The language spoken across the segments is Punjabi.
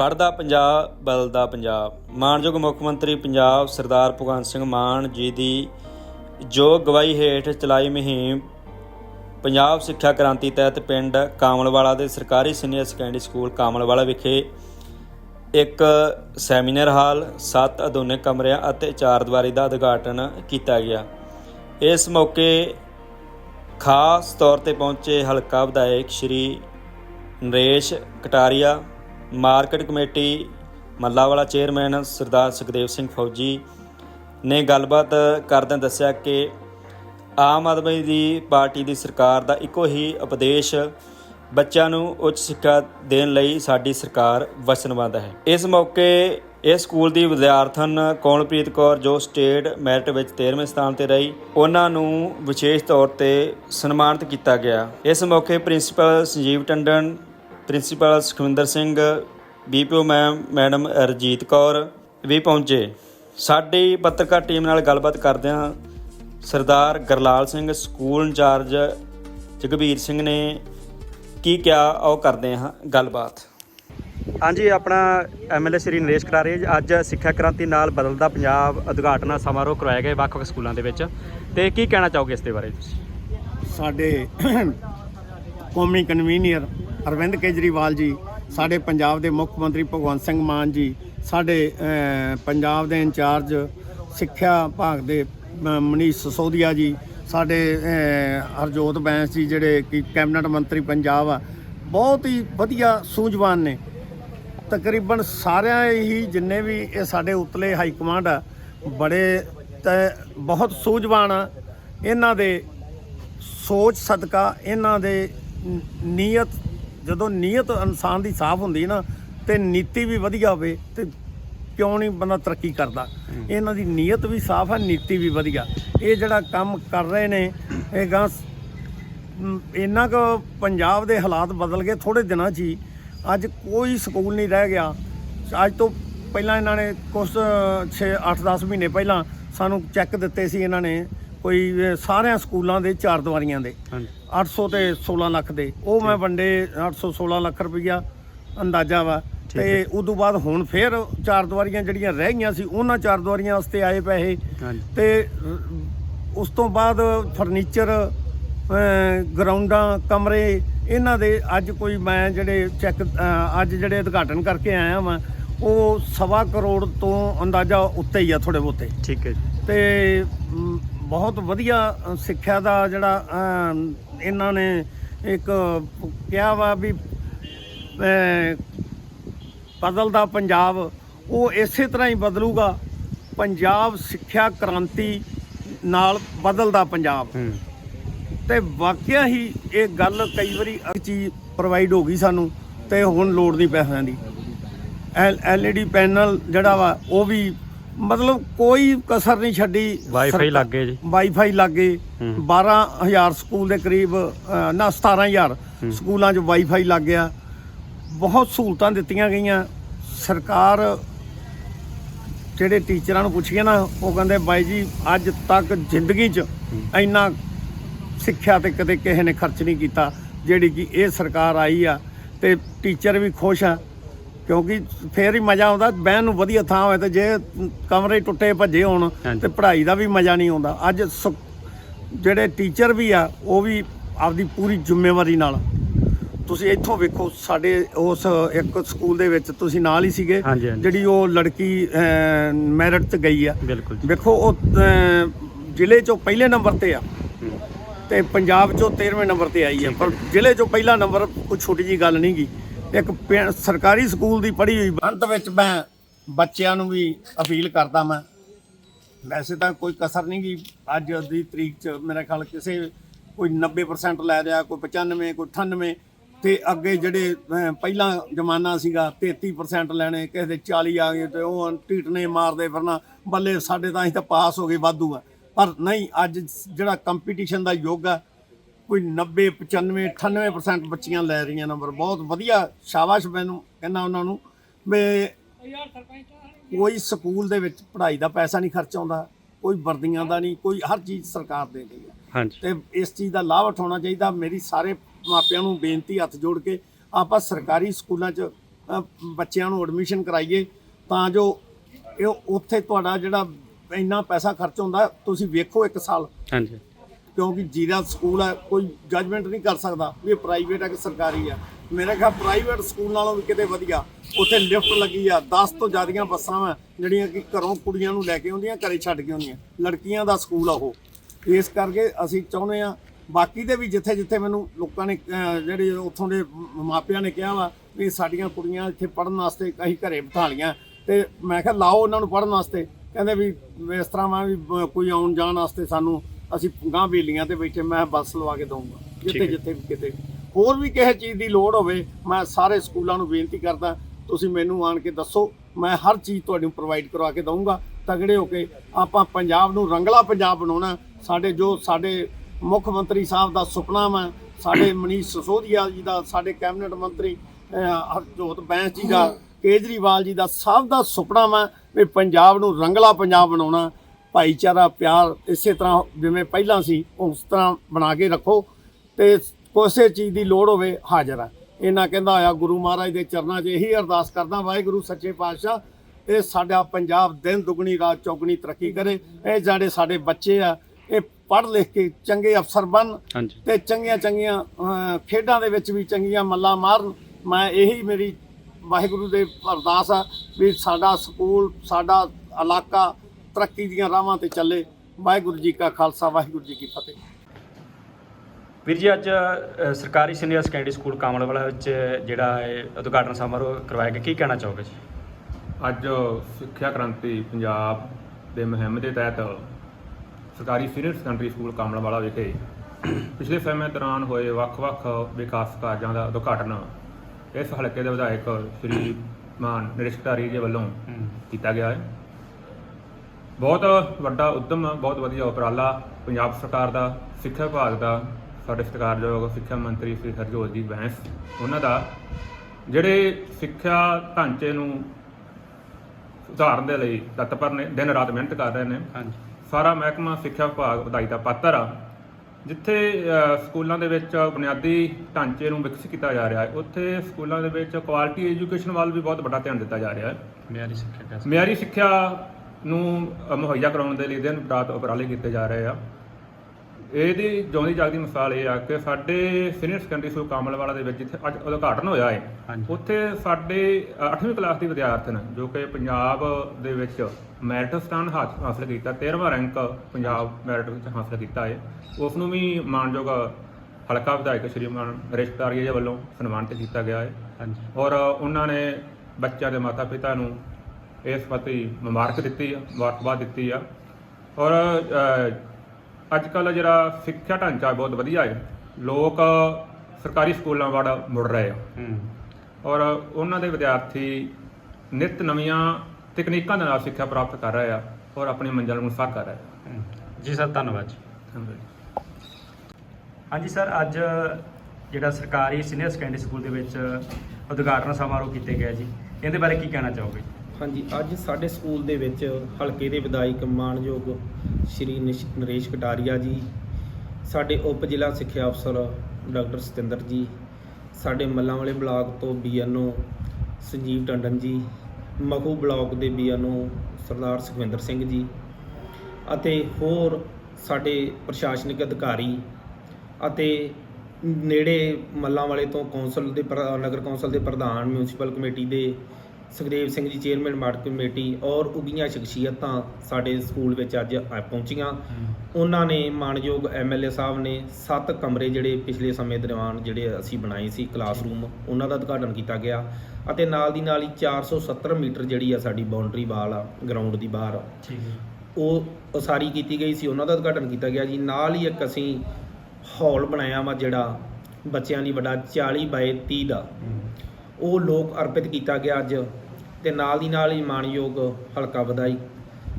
ਪੜ੍ਹਦਾ ਪੰਜਾਬ, ਬਲਦਾ ਪੰਜਾਬ। ਮਾਨਯੋਗ ਮੁੱਖ ਮੰਤਰੀ ਪੰਜਾਬ ਸਰਦਾਰ ਭਗਵੰਤ ਸਿੰਘ ਮਾਨ ਜੀ ਦੀ ਜੋ ਗਵਾਹੀ ਹੇਠ ਚਲਾਈ ਮੁਹਿੰਮ ਪੰਜਾਬ ਸਿੱਖਿਆ ਕ੍ਰਾਂਤੀ ਤਹਿਤ ਪਿੰਡ ਕਾਮਲਵਾਲਾ ਦੇ ਸਰਕਾਰੀ ਸੀਨੀਅਰ ਸੈਕੰਡਰੀ ਸਕੂਲ ਕਾਮਲਵਾਲਾ ਵਿਖੇ ਇੱਕ ਸੈਮੀਨਾਰ ਹਾਲ 7 ਆਧੁਨਿਕ ਕਮਰਿਆਂ ਅਤੇ ਚਾਰ ਦੀਵਾਰੀ ਦਾ ਉਦਘਾਟਨ ਕੀਤਾ ਗਿਆ। ਇਸ ਮੌਕੇ ਖਾਸ ਤੌਰ ਤੇ ਪਹੁੰਚੇ ਹਲਕਾ ਵਿਧਾਇਕ Shri Naresh Kataria market committee Mallanwala chairman Sardar Sukhdev Singh Fauji ਨੇ ਗੱਲਬਾਤ ਕਰਦਿਆਂ ਦੱਸਿਆ ਕਿ ਆਮ ਆਦਮੀ ਦੀ ਪਾਰਟੀ ਦੀ ਸਰਕਾਰ ਦਾ ਇੱਕੋ ਹੀ ਉਪਦੇਸ਼ ਬੱਚਿਆਂ ਨੂੰ ਉੱਚ ਸਿੱਖਿਆ ਦੇਣ ਲਈ ਸਾਡੀ ਸਰਕਾਰ ਵਚਨਬੱਧ ਹੈ। ਇਸ ਮੌਕੇ ਇਸ ਸਕੂਲ ਦੀ ਵਿਦਿਆਰਥਣ ਕੌਣਪ੍ਰੀਤ ਕੌਰ ਜੋ ਸਟੇਟ ਮੈਰਿਟ ਵਿੱਚ 13ਵੇਂ ਸਥਾਨ ਤੇ ਰਹੀ, ਉਹਨਾਂ ਨੂੰ ਵਿਸ਼ੇਸ਼ ਤੌਰ ਤੇ ਸਨਮਾਨਿਤ ਕੀਤਾ ਗਿਆ। ਇਸ ਮੌਕੇ principal Sanjeev Tandon principal Sukhwinder Singh BPO ma'am madam Rajeet Kaur ਵੀ ਪਹੁੰਚੇ। ਸਾਡੀ ਪੱਤਰਕਾਰ ਟੀਮ ਨਾਲ ਗੱਲਬਾਤ ਕਰਦਿਆਂ ਸਰਦਾਰ ਗਰਲਾਲ ਸਿੰਘ ਸਕੂਲ ਇੰਚਾਰਜ ਜਗਬੀਰ ਸਿੰਘ ਨੇ ਕੀ ਕਿਹਾ ਆਓ ਕਰਦੇ ਹਾਂ ਗੱਲਬਾਤ। ਹਾਂਜੀ ਆਪਣਾ ਐਮਐਲਏ ਸ਼੍ਰੀ ਨਰੇਸ਼ ਕਟਾਰੇ ਅੱਜ ਸਿੱਖਿਆ ਕ੍ਰਾਂਤੀ ਨਾਲ ਬਦਲਦਾ ਪੰਜਾਬ ਉਦਘਾਟਨ ਸਮਾਰੋਹ ਕਰਵਾਏ ਗਏ ਵੱਖ-ਵੱਖ ਸਕੂਲਾਂ ਦੇ ਵਿੱਚ। ਤੇ ਕੀ ਕਹਿਣਾ ਚਾਹੋਗੇ ਇਸ ਦੇ ਬਾਰੇ ਤੁਸੀਂ? ਸਾਡੇ ਕੌਮੀ ਕਨਵੀਨਰ ਅਰਵਿੰਦ ਕੇਜਰੀਵਾਲ ਜੀ, ਸਾਡੇ ਪੰਜਾਬ ਦੇ ਮੁੱਖ ਮੰਤਰੀ ਭਗਵੰਤ ਸਿੰਘ ਮਾਨ ਜੀ, ਸਾਡੇ ਪੰਜਾਬ ਦੇ ਇੰਚਾਰਜ ਸਿੱਖਿਆ ਵਿਭਾਗ ਦੇ ਮਨੀਸ਼ ਸਸੋਦੀਆ ਜੀ, ਸਾਡੇ ਹਰਜੋਤ ਬੈਂਸ ਜੀ ਜਿਹੜੇ ਕਿ ਕੈਬਨਿਟ ਮੰਤਰੀ ਪੰਜਾਬ ਆ, ਬਹੁਤ ਹੀ ਵਧੀਆ ਸੂਝਵਾਨ ਨੇ। ਤਕਰੀਬਨ ਸਾਰਿਆਂ ਹੀ ਜਿੰਨੇ ਵੀ ਇਹ ਸਾਡੇ ਉਤਲੇ ਹਾਈ ਕਮਾਂਡ ਆ, ਬੜੇ ਤੇ ਬਹੁਤ ਸੂਝਵਾਨ ਆ। ਇਹਨਾਂ ਦੇ ਸੋਚ ਸਦਕਾ, ਇਹਨਾਂ ਦੇ ਨੀਅਤ ਜਦੋਂ ਨੀਅਤ ਇਨਸਾਨ ਦੀ ਸਾਫ਼ ਹੁੰਦੀ ਨਾ ਤੇ ਨੀਤੀ ਵੀ ਵਧੀਆ ਹੋਵੇ ਤੇ ਕਿਉਂ ਨਹੀਂ ਬੰਦਾ ਤਰੱਕੀ ਕਰਦਾ? ਇਹਨਾਂ ਦੀ ਨੀਅਤ ਵੀ ਸਾਫ਼ ਹੈ ਨੀਤੀ ਵੀ ਵਧੀਆ। ਇਹ ਜਿਹੜਾ ਕੰਮ ਕਰ ਰਹੇ ਨੇ ਇਹ ਗਾਂ ਇੰਨਾ ਕੁ ਪੰਜਾਬ ਦੇ ਹਾਲਾਤ ਬਦਲ ਗਏ ਥੋੜੇ ਦਿਨਾਂ 'ਚ ਹੀ। ਅੱਜ ਕੋਈ ਸਕੂਲ ਨਹੀਂ ਰਹਿ ਗਿਆ। ਅੱਜ ਤੋਂ ਪਹਿਲਾਂ ਇਹਨਾਂ ਨੇ ਕੁਝ 6 8 10 ਮਹੀਨੇ ਪਹਿਲਾਂ ਸਾਨੂੰ ਚੈੱਕ ਦਿੱਤੇ ਸੀ ਇਹਨਾਂ ਨੇ ਕੋਈ ਸਾਰਿਆਂ ਸਕੂਲਾਂ ਦੇ ਚਾਰ ਦੀਵਾਰੀਆਂ ਦੇ। ਹਾਂਜੀ। 800 ਤੇ 16 ਲੱਖ ਦੇ। ਉਹ ਮੈਂ ਵੰਡੇ 816 ਲੱਖ ਰੁਪਈਆ ਅੰਦਾਜ਼ਾ ਵਾ। ਤੇ। ਉਦੋਂ ਬਾਅਦ ਹੁਣ ਫੇਰ ਚਾਰ ਦੀਵਾਰੀਆਂ ਜਿਹੜੀਆਂ ਰਹਿ ਗਈਆਂ ਸੀ ਉਹਨਾਂ ਚਾਰ ਦੀਵਾਰੀਆਂ ਵਾਸਤੇ ਆਏ ਪੈਸੇ। ਤੇ ਉਸ ਤੋਂ ਬਾਅਦ ਫਰਨੀਚਰ ਗਰਾਊਂਡਾਂ ਕਮਰੇ ਇਹਨਾਂ ਦੇ ਅੱਜ ਕੋਈ ਮੈਂ ਜਿਹੜੇ ਚੈੱਕ ਅੱਜ ਜਿਹੜੇ ਉਦਘਾਟਨ ਕਰਕੇ ਆਇਆ ਵਾਂ ਉਹ ਸਵਾ ਕਰੋੜ ਤੋਂ ਅੰਦਾਜ਼ਾ ਉੱਤੇ ਹੀ ਆ ਥੋੜੇ ਬਹੁਤੇ। ਠੀਕ ਹੈ ਤੇ ਬਹੁਤ ਵਧੀਆ ਸਿੱਖਿਆ ਦਾ ਜਿਹੜਾ ਇਹਨਾਂ ਨੇ ਇੱਕ ਕਿਹਾ ਵਾ ਵੀ ਬਦਲਦਾ ਪੰਜਾਬ ਉਹ ਇਸੇ ਤਰ੍ਹਾਂ ਹੀ ਬਦਲੂਗਾ। ਪੰਜਾਬ ਸਿੱਖਿਆ ਕ੍ਰਾਂਤੀ ਨਾਲ ਬਦਲਦਾ ਪੰਜਾਬ। ਤੇ ਵਾਕਿਆ ਹੀ ਇਹ ਗੱਲ ਕਈ ਵਾਰੀ ਇੱਕ ਚੀਜ਼ ਪ੍ਰੋਵਾਈਡ ਹੋ ਗਈ ਸਾਨੂੰ ਤੇ ਹੁਣ ਲੋੜ ਨਹੀਂ ਪੈਸਿਆਂ ਦੀ। ਐਲਈਡੀ ਪੈਨਲ ਜਿਹੜਾ ਵਾ ਉਹ ਵੀ ਮਤਲਬ ਕੋਈ ਕਸਰ ਨਹੀਂ ਛੱਡੀ। ਵਾਈਫਾਈ ਲੱਗ ਗਏ ਜੀ। ਵਾਈਫਾਈ ਲੱਗੇ। ਹੂੰ। 12000 ਸਕੂਲ ਦੇ ਕਰੀਬ ਅ, ਨਾ 17000 ਹੂੰ। ਸਕੂਲਾਂ 'ਚ ਵਾਈਫਾਈ ਲੱਗ ਗਿਆ। ਬਹੁਤ ਸਹੂਲਤਾਂ ਦਿੱਤੀਆਂ ਗਈਆਂ। ਸਰਕਾਰ ਜਿਹੜੇ ਟੀਚਰਾਂ ਨੂੰ ਪੁੱਛੀਏ ਨਾ ਉਹ ਕਹਿੰਦੇ ਬਾਈ ਜੀ ਅੱਜ ਤੱਕ ਜ਼ਿੰਦਗੀ 'ਚ ਇੰਨਾ ਸਿੱਖਿਆ ਤੇ ਕਦੇ ਕਿਸੇ ਨੇ ਖਰਚ ਨਹੀਂ ਕੀਤਾ ਜਿਹੜੀ ਕਿ ਇਹ ਸਰਕਾਰ ਆਈ ਆ ਤੇ ਟੀਚਰ ਵੀ ਖੁਸ਼ ਆ। ਕਿਉਂਕਿ ਫੇਰ ਹੀ ਮਜ਼ਾ ਆਉਂਦਾ ਬਹਿਣ ਨੂੰ ਵਧੀਆ ਥਾਂ ਹੋਵੇ ਤੇ ਜੇ ਕਮਰੇ ਟੁੱਟੇ ਭੱਜੇ ਹੋਣ। ਤੇ ਪੜ੍ਹਾਈ ਦਾ ਵੀ ਮਜ਼ਾ ਨਹੀਂ ਆਉਂਦਾ। ਅੱਜ ਜਿਹੜੇ ਟੀਚਰ ਵੀ ਆ ਉਹ ਵੀ ਆਪਦੀ ਪੂਰੀ ਜ਼ਿੰਮੇਵਾਰੀ ਨਾਲ। ਤੁਸੀਂ ਇੱਥੋਂ ਵੇਖੋ ਸਾਡੇ ਉਸ ਇੱਕ ਸਕੂਲ ਦੇ ਵਿੱਚ ਤੁਸੀਂ ਨਾਲ ਹੀ ਸੀਗੇ। ਜਿਹੜੀ ਉਹ ਲੜਕੀ ਮੈਰਿਟ ਤੇ ਗਈ ਆ। ਵੇਖੋ ਉਹ ਜ਼ਿਲ੍ਹੇ ਚੋਂ ਪਹਿਲੇ ਨੰਬਰ ਤੇ ਆ। ਤੇ ਪੰਜਾਬ ਚੋਂ 13ਵੇਂ ਨੰਬਰ ਤੇ ਆਈ ਹੈ ਪਰ ਜ਼ਿਲ੍ਹੇ ਚੋਂ ਪਹਿਲਾ ਨੰਬਰ ਕੋਈ ਛੋਟੀ ਜੀ ਗੱਲ ਨਹੀਂ ਗੀ। ਇੱਕ ਪਿੰ- ਸਰਕਾਰੀ ਸਕੂਲ ਦੀ ਪੜ੍ਹੀ ਹੋਈ ਅੰਤ ਵਿੱਚ ਮੈਂ ਬੱਚਿਆਂ ਨੂੰ ਵੀ ਅਪੀਲ ਕਰਦਾ ਮੈਂ। ਵੈਸੇ ਤਾਂ ਕੋਈ ਕਸਰ ਨਹੀਂ ਗਈ ਅੱਜ ਦੀ ਤਰੀਕ 'ਚ ਮੇਰਾ ਖਿਆਲ ਕਿਸੇ ਕੋਈ 90% ਲੈ ਰਿਹਾ, ਕੋਈ 95 ਕੋਈ 98 ਤੇ ਅੱਗੇ ਜਿਹੜੇ ਪਹਿਲਾਂ ਜ਼ਮਾਨਾ ਸੀਗਾ 33% ਲੈਣੇ, ਕਿਸੇ ਦੇ 40 ਆ ਗਏ ਤੇ ਉਹ ਢੀਟਨੇ ਮਾਰਦੇ ਫਿਰਨਾ, ਬੱਲੇ ਸਾਡੇ ਤਾਂ ਅਸੀਂ ਤਾਂ ਪਾਸ ਹੋ ਗਏ ਵਾਧੂ ਆ। ਪਰ ਨਹੀਂ, ਅੱਜ ਜਿਹੜਾ ਕੰਪੀਟੀਸ਼ਨ ਦਾ ਯੁੱਗ ਆ ਕੋਈ 90 95 98% ਬੱਚੀਆਂ ਲੈ ਰਹੀਆਂ ਨੰਬਰ। ਬਹੁਤ ਵਧੀਆ ਸ਼ਾਬਾਸ਼ ਮੈਨੂੰ ਕਹਿੰਦਾ ਉਹਨਾਂ ਨੂੰ। ਵੀ ਕੋਈ ਸਕੂਲ ਦੇ ਵਿੱਚ ਪੜ੍ਹਾਈ ਦਾ ਪੈਸਾ ਨਹੀਂ ਖਰਚ ਆਉਂਦਾ ਕੋਈ ਵਰਦੀਆਂ ਦਾ ਨਹੀਂ ਕੋਈ ਹਰ ਚੀਜ਼ ਸਰਕਾਰ ਦੇ ਰਹੀ ਹੈ। ਹਾਂਜੀ। ਤੇ ਇਸ ਚੀਜ਼ ਦਾ ਲਾਭ ਉਠਾਉਣਾ ਚਾਹੀਦਾ। ਮੇਰੀ ਸਾਰੇ ਮਾਪਿਆਂ ਨੂੰ ਬੇਨਤੀ ਹੱਥ ਜੋੜ ਕੇ ਆਪਾਂ ਸਰਕਾਰੀ ਸਕੂਲਾਂ 'ਚ ਬੱਚਿਆਂ ਨੂੰ ਐਡਮਿਸ਼ਨ ਕਰਾਈਏ ਤਾਂ ਜੋ ਇਹ ਉੱਥੇ ਤੁਹਾਡਾ ਜਿਹੜਾ ਇੰਨਾ ਪੈਸਾ ਖਰਚ ਹੁੰਦਾ ਤੁਸੀਂ ਵੇਖੋ ਇੱਕ ਸਾਲ। ਹਾਂਜੀ। ਕਿਉਂਕਿ ਜੀਰਾ ਸਕੂਲ ਹੈ ਕੋਈ ਜੱਜਮੈਂਟ ਨਹੀਂ ਕਰ ਸਕਦਾ ਵੀ ਇਹ ਪ੍ਰਾਈਵੇਟ ਹੈ ਕਿ ਸਰਕਾਰੀ ਹੈ ਮੇਰੇ ਖਿਆਲ ਪ੍ਰਾਈਵੇਟ ਸਕੂਲ ਨਾਲੋਂ ਵੀ ਕਿਤੇ ਵਧੀਆ। ਉੱਥੇ ਲਿਫਟ ਲੱਗੀ ਆ 10 ਤੋਂ ਜ਼ਿਆਦੀਆਂ ਬੱਸਾਂ ਵਾ, ਜਿਹੜੀਆਂ ਕਿ ਘਰੋਂ ਕੁੜੀਆਂ ਨੂੰ ਲੈ ਕੇ ਆਉਂਦੀਆਂ, ਘਰੇ ਛੱਡ ਕੇ ਆਉਂਦੀਆਂ। ਲੜਕੀਆਂ ਦਾ ਸਕੂਲ ਆ ਉਹ। ਇਸ ਕਰਕੇ ਅਸੀਂ ਚਾਹੁੰਦੇ ਆ, ਬਾਕੀ ਦੇ ਵੀ ਜਿੱਥੇ ਜਿੱਥੇ ਮੈਨੂੰ ਲੋਕਾਂ ਨੇ ਜਿਹੜੇ ਉੱਥੋਂ ਦੇ ਮਾਪਿਆਂ ਨੇ ਕਿਹਾ ਵਾ ਵੀ ਸਾਡੀਆਂ ਕੁੜੀਆਂ ਇੱਥੇ ਪੜਨ ਵਾਸਤੇ ਅਸੀਂ ਘਰੇ ਬਿਠਾ ਲੀਆਂ ਤੇ ਮੈਂ ਕਿਹਾ ਲਾਓ ਉਹਨਾਂ ਨੂੰ ਪੜਨ ਵਾਸਤੇ। ਕਹਿੰਦੇ ਵੀ ਇਸ ਤਰ੍ਹਾਂ ਵਾ ਵੀ ਕੋਈ ਆਉਣ ਜਾਣ ਵਾਸਤੇ ਸਾਨੂੰ ਅਸੀਂ ਗਾਂ ਬੇਲੀਆਂ ਤੇ ਬੈਠੇ ਮੈਂ ਬੱਸ ਲਵਾ ਕੇ ਦਊਂਗਾ। ਜਿੱਥੇ ਜਿੱਥੇ ਵੀ ਕਿਤੇ। ਹੋਰ ਵੀ ਕਿਸੇ ਚੀਜ਼ ਦੀ ਲੋੜ ਹੋਵੇ ਮੈਂ ਸਾਰੇ ਸਕੂਲਾਂ ਨੂੰ ਬੇਨਤੀ ਕਰਦਾ ਤੁਸੀਂ ਮੈਨੂੰ ਆਣ ਕੇ ਦੱਸੋ ਮੈਂ ਹਰ ਚੀਜ਼ ਤੁਹਾਨੂੰ ਪ੍ਰੋਵਾਈਡ ਕਰਵਾ ਕੇ ਦਊਂਗਾ। ਤਗੜੇ ਹੋ ਕੇ ਆਪਾਂ ਪੰਜਾਬ ਨੂੰ ਰੰਗਲਾ ਪੰਜਾਬ ਬਣਾਉਣਾ। ਸਾਡੇ ਜੋ ਸਾਡੇ ਮੁੱਖ ਮੰਤਰੀ ਸਾਹਿਬ ਦਾ ਸੁਪਨਾ ਵਾ ਸਾਡੇ ਮਨੀਸ਼ ਸਿਸੋਦੀਆ ਜੀ ਦਾ ਸਾਡੇ ਕੈਬਨਿਟ ਮੰਤਰੀ ਹਰਜੋਤ ਬੈਂਸ ਜੀ ਦਾ ਕੇਜਰੀਵਾਲ ਜੀ ਦਾ ਸਭ ਦਾ ਸੁਪਨਾ ਵਾ ਵੀ ਪੰਜਾਬ ਨੂੰ ਰੰਗਲਾ ਪੰਜਾਬ ਬਣਾਉਣਾ। ਭਾਈਚਾਰਾ ਪਿਆਰ ਇਸੇ ਤਰ੍ਹਾਂ ਜਿਵੇਂ ਪਹਿਲਾਂ ਸੀ ਉਸ ਤਰ੍ਹਾਂ ਬਣਾ ਕੇ ਰੱਖੋ ਤੇ ਕੋਸੇ ਚੀਜ਼ ਦੀ ਲੋੜ ਹੋਵੇ ਹਾਜ਼ਰ ਆ। ਇਹਨਾਂ ਕਹਿੰਦਾ ਹੋਇਆ ਗੁਰੂ ਮਹਾਰਾਜ ਦੇ ਚਰਨਾਂ 'ਚ ਇਹੀ ਅਰਦਾਸ ਕਰਦਾ ਵਾਹਿਗੁਰੂ ਸੱਚੇ ਪਾਤਸ਼ਾਹ ਇਹ ਸਾਡਾ ਪੰਜਾਬ ਦਿਨ ਦੁਗਣੀ ਰਾਤ ਚੌਗਣੀ ਤਰੱਕੀ ਕਰੇ। ਇਹ ਜਿਹੜੇ ਸਾਡੇ ਬੱਚੇ ਆ ਇਹ ਪੜ੍ਹ ਲਿਖ ਕੇ ਚੰਗੇ ਅਫਸਰ ਬਣ ਤੇ ਚੰਗੀਆਂ ਚੰਗੀਆਂ ਖੇਡਾਂ ਦੇ ਵਿੱਚ ਵੀ ਚੰਗੀਆਂ ਮੱਲਾਂ ਮਾਰਨ। ਮੈਂ ਇਹੀ ਮੇਰੀ ਵਾਹਿਗੁਰੂ ਦੇ ਅਰਦਾਸ ਆ ਵੀ ਸਾਡਾ ਸਕੂਲ ਸਾਡਾ ਇਲਾਕਾ ਤਰੱਕੀ ਦੀਆਂ ਰਾਹਾਂ ਤੇ ਚੱਲੇ। ਵਾਹਿਗੁਰੂ ਜੀ ਕਾ ਖਾਲਸਾ ਵਾਹਿਗੁਰੂ ਜੀ ਕੀ ਫਤਿਹ। ਵੀਰ ਜੀ ਅੱਜ ਅ, ਸਰਕਾਰੀ ਸੀਨੀਅਰ ਸੈਕੰਡਰੀ ਸਕੂਲ ਕਾਮਲਵਾਲਾ ਵਿੱਚ ਜਿਹੜਾ ਇਹ ਉਦਘਾਟਨ ਸਮਾਰੋਹ ਕਰਵਾਇਆ ਗਿਆ। ਕੀ ਕਹਿਣਾ ਚਾਹੋਗੇ ਜੀ? ਅੱਜ ਸਿੱਖਿਆ ਕ੍ਰਾਂਤੀ ਪੰਜਾਬ ਦੇ ਮੁਹਿੰਮ ਦੇ ਤਹਿਤ ਸਰਕਾਰੀ ਸੀਨੀਅਰ ਸੈਕੰਡਰੀ ਸਕੂਲ ਕਾਮੜਵਾਲਾ ਵਿਖੇ ਪਿਛਲੇ ਸਮੇਂ ਦੌਰਾਨ ਹੋਏ ਵੱਖ-ਵੱਖ ਵਿਕਾਸ ਕਾਰਜਾਂ ਦਾ ਉਦਘਾਟਨ ਇਸ ਹਲਕੇ ਦੇ ਵਿਧਾਇਕ ਸ੍ਰੀ ਮਾਨ ਨਰਿਸ਼ਕਾਰੀ ਜੀ ਵੱਲੋਂ ਕੀਤਾ ਗਿਆ ਹੈ। ਬਹੁਤ ਵੱਡਾ ਉਦਮ ਬਹੁਤ ਵਧੀਆ ਉਪਰਾਲਾ ਪੰਜਾਬ ਸਰਕਾਰ ਦਾ ਸਿੱਖਿਆ ਵਿਭਾਗ ਦਾ ਸਾਡੇ ਸਤਿਕਾਰਯੋਗ ਸਿੱਖਿਆ ਮੰਤਰੀ ਸ੍ਰੀ ਹਰਜੋਤ ਜੀ ਬੈਂਸ ਉਹਨਾਂ ਦਾ ਜਿਹੜੇ ਸਿੱਖਿਆ ਢਾਂਚੇ ਨੂੰ ਸੁਧਾਰਨ ਦੇ ਲਈ ਤਤਪਰ ਨੇ ਦਿਨ ਰਾਤ ਮਿਹਨਤ ਕਰ ਰਹੇ ਨੇ ਹਾਂਜੀ। ਸਾਰਾ ਮਹਿਕਮਾ ਸਿੱਖਿਆ ਵਿਭਾਗ ਵਧਾਈ ਦਾ ਪਾਤਰ ਆ। ਜਿੱਥੇ ਸਕੂਲਾਂ ਦੇ ਵਿੱਚ ਬੁਨਿਆਦੀ ਢਾਂਚੇ ਨੂੰ ਵਿਕਸਿਤ ਕੀਤਾ ਜਾ ਰਿਹਾ ਹੈ ਉੱਥੇ ਸਕੂਲਾਂ ਦੇ ਵਿੱਚ ਕੁਆਲਿਟੀ ਐਜੂਕੇਸ਼ਨ ਵੱਲ ਵੀ ਬਹੁਤ ਵੱਡਾ ਧਿਆਨ ਦਿੱਤਾ ਜਾ ਰਿਹਾ ਹੈ। ਮਿਆਰੀ ਸਿੱਖਿਆ ਮਿਆਰੀ ਸਿੱਖਿਆ ਨੂੰ ਮੁਹੱਈਆ ਕਰਾਉਣ ਦੇ ਲਈ ਦਿਨ ਰਾਤ ਉਪਰਾਲੇ ਕੀਤੇ ਜਾ ਰਹੇ ਆ। ਇਹਦੀ ਜਿਉਂਦੀ ਜਾਗਦੀ ਮਿਸਾਲ ਇਹ ਆ ਕਿ ਸਾਡੇ ਸੀਨੀਅਰ ਸੈਕੰਡਰੀ ਸਕੂਲ ਕਾਮਲਵਾਲਾ ਦੇ ਵਿੱਚ ਜਿੱਥੇ ਅੱਜ ਉਦਘਾਟਨ ਹੋਇਆ ਹੈ। ਉੱਥੇ ਸਾਡੇ 8ਵੀਂ ਕਲਾਸ ਦੀ ਵਿਦਿਆਰਥਣ ਜੋ ਕਿ ਪੰਜਾਬ ਦੇ ਵਿੱਚ ਮੈਰਿਟ ਸਥਾਨ ਹਾਸ- ਹਾਸਲ ਕੀਤਾ 13ਵਾਂ ਰੈਂਕ ਪੰਜਾਬ ਮੈਰਿਟ ਵਿੱਚ ਹਾਸਲ ਕੀਤਾ ਹੈ ਉਸ ਨੂੰ ਵੀ ਮਾਨਯੋਗ ਹਲਕਾ ਵਿਧਾਇਕ ਸ਼੍ਰੀ ਮਾਨ ਰਿਸ਼ਤਾਰੀਆ ਜੀ ਵੱਲੋਂ ਸਨਮਾਨਿਤ ਕੀਤਾ ਗਿਆ ਹੈ ਹਾਂਜੀ। ਔਰ ਉਹਨਾਂ ਨੇ ਬੱਚਿਆਂ ਦੇ ਮਾਤਾ-ਪਿਤਾ ਨੂੰ ਇਸ ਪ੍ਰਤੀ ਮੁਬਾਰਕ ਦਿੱਤੀ ਆ ਮੁਬਾਰਕਬਾਦ ਦਿੱਤੀ ਆ। ਔਰ ਅੱਜ ਕੱਲ ਜਿਹੜਾ ਸਿੱਖਿਆ ਢਾਂਚਾ ਬਹੁਤ ਵਧੀਆ ਹੈ ਲੋਕ ਸਰਕਾਰੀ ਸਕੂਲਾਂ ਵੱਲ ਮੁੜ ਰਹੇ ਆ। ਔਰ ਉਹਨਾਂ ਦੇ ਵਿਦਿਆਰਥੀ ਨਿਤ ਨਵੀਆਂ ਤਕਨੀਕਾਂ ਦੇ ਨਾਲ ਸਿੱਖਿਆ ਪ੍ਰਾਪਤ ਕਰ ਰਹੇ ਆ ਔਰ ਆਪਣੀ ਮੰਜ਼ਿਲ ਨੂੰ ਸਾਰ ਕਰ ਰਹੇ ਆ। ਜੀ ਸਰ ਧੰਨਵਾਦ ਜੀ। ਹਾਂਜੀ ਸਰ ਅੱਜ ਜਿਹੜਾ ਸਰਕਾਰੀ ਸੀਨੀਅਰ ਸੈਕੰਡਰੀ ਸਕੂਲ ਦੇ ਵਿੱਚ ਉਦਘਾਟਨ ਸਮਾਰੋਹ ਕੀਤੇ ਗਿਆ ਜੀ। ਇਹਦੇ ਬਾਰੇ ਕੀ ਕਹਿਣਾ ਚਾਹੋਗੇ? ਹਾਂਜੀ, ਅੱਜ ਸਾਡੇ ਸਕੂਲ ਦੇ ਵਿੱਚ ਹਲਕੇ ਦੇ ਵਿਧਾਇਕ ਮਾਨਯੋਗ ਸ਼੍ਰੀ ਨਰੇਸ਼ ਕਟਾਰੀਆ ਜੀ, ਸਾਡੇ ਉਪ ਜ਼ਿਲ੍ਹਾ ਸਿੱਖਿਆ ਅਫਸਰ ਡਾਕਟਰ ਸਤਿੰਦਰ ਜੀ, ਸਾਡੇ ਮੱਲਾਂ ਵਾਲੇ ਬਲਾਕ ਤੋਂ ਬੀਐਨਓ ਸੰਜੀਵ ਟੰਡਨ ਜੀ, ਮਖੂ ਬਲਾਕ ਦੇ ਬੀਐਨਓ ਸਰਦਾਰ ਸੁਖਵਿੰਦਰ ਸਿੰਘ ਜੀ ਅਤੇ ਹੋਰ ਸਾਡੇ ਪ੍ਰਸ਼ਾਸਨਿਕ ਅਧਿਕਾਰੀ ਅਤੇ ਨੇੜੇ ਮੱਲਾਂ ਵਾਲੇ ਤੋਂ ਕੌਂਸਲ ਦੇ ਪ੍ਰ- ਨਗਰ ਕੌਂਸਲ ਦੇ ਪ੍ਰਧਾਨ ਮਿਊਨਿਸਪਲ ਕਮੇਟੀ ਦੇ Sukhdev Singh ji chairman market committee ਔਰ ਉਗੀਆਂ ਸ਼ਖਸੀਅਤਾਂ ਸਾਡੇ ਸਕੂਲ ਵਿੱਚ ਅੱਜ ਆ ਪਹੁੰਚੀਆਂ। ਉਹਨਾਂ ਨੇ ਮਾਨਯੋਗ ਐਮਐਲਏ ਸਾਹਿਬ ਨੇ ਸੱਤ ਕਮਰੇ ਜਿਹੜੇ ਪਿਛਲੇ ਸਮੇਂ ਦੌਰਾਨ ਜਿਹੜੇ ਅਸੀਂ ਬਣਾਏ ਸੀ ਕਲਾਸਰੂਮ ਉਹਨਾਂ ਦਾ ਉਦਘਾਟਨ ਕੀਤਾ ਗਿਆ ਅਤੇ ਨਾਲ ਦੀ ਨਾਲ ਹੀ 470 ਮੀਟਰ ਜਿਹੜੀ ਆ ਸਾਡੀ ਬਾਉਂਡਰੀ ਵਾਲ ਆ ਗਰਾਊਂਡ ਦੀ ਬਾਹਰ ਉਹ ਉਸਾਰੀ ਕੀਤੀ ਗਈ ਸੀ ਉਹਨਾਂ ਦਾ ਉਦਘਾਟਨ ਕੀਤਾ ਗਿਆ ਜੀ। ਨਾਲ ਹੀ ਇੱਕ ਅਸੀਂ ਹਾਲ ਬਣਾਇਆ ਵਾ ਜਿਹੜਾ ਬੱਚਿਆਂ ਲਈ ਵੱਡਾ 40 ਬਾਏ 30 ਦਾ। ਉਹ ਲੋਕ ਅਰਪਿਤ ਕੀਤਾ ਗਿਆ ਅੱਜ ਤੇ ਨਾਲ ਦੀ ਨਾਲ ਹੀ ਮਾਨਯੋਗ ਹਲਕਾ ਵਧਾਈ।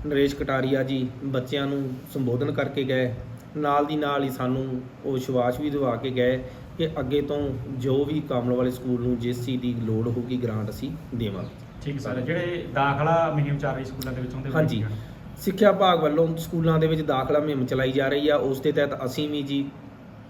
ਨਰੇਸ਼ ਕਟਾਰੀਆ ਜੀ ਬੱਚਿਆਂ ਨੂੰ ਸੰਬੋਧਨ ਕਰਕੇ ਗਏ। ਨਾਲ ਦੀ ਨਾਲ ਹੀ ਸਾਨੂੰ ਉਹ ਵਿਸ਼ਵਾਸ ਵੀ ਦਿਵਾ ਕੇ ਗਏ ਕਿ ਅੱਗੇ ਤੋਂ ਜੋ ਵੀ ਕਾਮਲ ਵਾਲੇ ਸਕੂਲ ਨੂੰ ਜਿਸ ਚੀਜ਼ ਦੀ ਲੋੜ ਹੋਊਗੀ ਗ੍ਰਾਂਟ ਅਸੀਂ ਦੇਵਾਂਗੇ। ਠੀਕ ਸਰ ਜਿਹੜੇ ਦਾਖਲਾ ਮੁਹਿੰਮ ਚੱਲ ਰਹੀ ਸਕੂਲਾਂ ਦੇ ਵਿੱਚ ਕੀ ਹਾਂਜੀ? ਸਿੱਖਿਆ ਵਿਭਾਗ ਵੱਲੋਂ ਸਕੂਲਾਂ ਦੇ ਵਿੱਚ ਦਾਖਲਾ ਮੁਹਿੰਮ ਚਲਾਈ ਜਾ ਰਹੀ ਆ। ਉਸ ਦੇ ਤਹਿਤ ਅਸੀਂ ਵੀ ਜੀ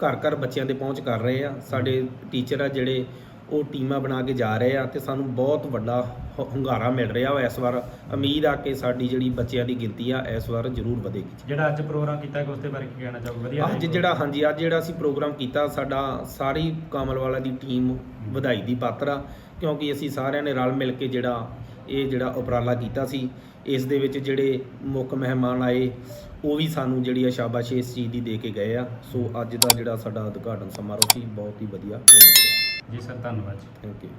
ਘਰ ਘਰ ਬੱਚਿਆਂ ਦੇ ਪਹੁੰਚ ਕਰ ਰਹੇ ਆ। ਸਾਡੇ ਟੀਚਰ ਆ ਜਿਹੜੇ ਉਹ ਟੀਮਾਂ ਬਣਾ ਕੇ ਜਾ ਰਹੇ ਆ ਤੇ ਸਾਨੂੰ ਬਹੁਤ ਵੱਡਾ ਹੁੰਗਾਰਾ ਮਿਲ ਰਿਹਾ ਵਾ ਇਸ ਵਾਰ। ਉਮੀਦ ਆ ਕਿ ਸਾਡੀ ਜਿਹੜੀ ਬੱਚਿਆਂ ਦੀ ਗਿਣਤੀ ਆ ਇਸ ਵਾਰ ਜ਼ਰੂਰ ਵਧੇਗੀ। ਜਿਹੜਾ ਅੱਜ ਪ੍ਰੋਗਰਾਮ ਕੀਤਾ ਗਿਆ ਉਸ ਦੇ ਬਾਰੇ ਕੀ ਕਹਿਣਾ ਚਾਹੋਗੇ? ਵਧੀਆ ਅੱਜ ਜਿਹੜਾ ਹਾਂਜੀ ਅੱਜ ਜਿਹੜਾ ਅਸੀਂ ਪ੍ਰੋਗਰਾਮ ਕੀਤਾ ਸਾਡਾ ਸਾਰੀ ਕਾਮਲਵਾਲਾ ਦੀ ਟੀਮ ਵਧਾਈ ਦੀ ਪਾਤਰ ਆ ਕਿਉਂਕਿ ਅਸੀਂ ਸਾਰਿਆਂ ਨੇ ਰਲ ਮਿਲ ਕੇ ਜਿਹੜਾ ਇਹ ਜਿਹੜਾ ਉਪਰਾਲਾ ਕੀਤਾ ਸੀ ਇਸ ਦੇ ਵਿੱਚ ਜਿਹੜੇ ਮੁੱਖ ਮਹਿਮਾਨ ਆਏ ਉਹ ਵੀ ਸਾਨੂੰ ਜਿਹੜੀ ਆ ਸ਼ਾਬਾਸ਼ ਇਸ ਚੀਜ਼ ਦੀ ਦੇ ਕੇ ਗਏ ਆ। ਸੋ ਅੱਜ ਦਾ ਜਿਹੜਾ ਸਾਡਾ ਉਦਘਾਟਨ ਸਮਾਰੋਹ ਸੀ ਬਹੁਤ ਹੀ ਵਧੀਆ। ਜੀ ਸਰ ਧੰਨਵਾਦ ਜੀ। Thank you